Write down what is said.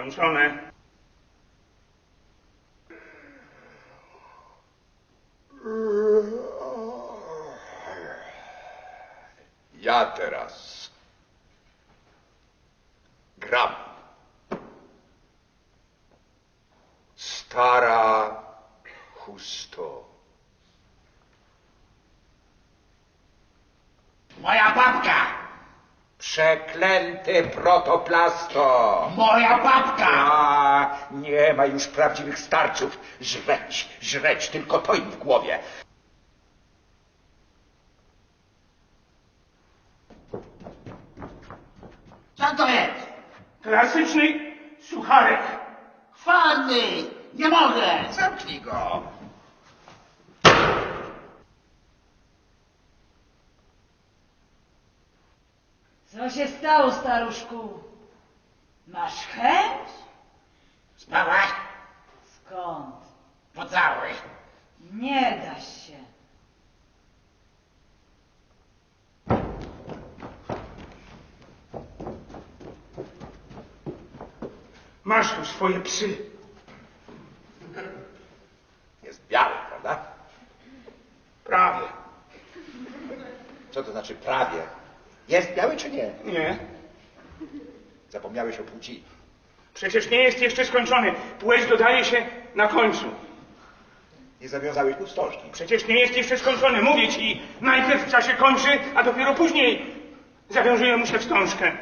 Skończone. Ja teraz gram. Stara chusto. Moja babka! Przeklęty protoplasto! Moja babka! A, nie ma już prawdziwych starców. Żreć, żreć, tylko to im w głowie. Co to jest? Klasyczny sucharek. Fanny! Nie mogę! Zamknij go. Co się stało, staruszku? Masz chęć? Spałaś? Skąd? Pocałuj. Nie da się. Masz tu swoje psy. Jest biały, prawda? Prawie. Co to znaczy prawie? Jest biały czy nie? Nie. Zapomniałeś o płci. Przecież nie jest jeszcze skończony. Płeć dodaje się na końcu. Nie zawiązałeś mu wstążki. Przecież nie jest jeszcze skończony. Mówię ci, najpierw w czasie kończy, a dopiero później zawiążuje mu się wstążkę.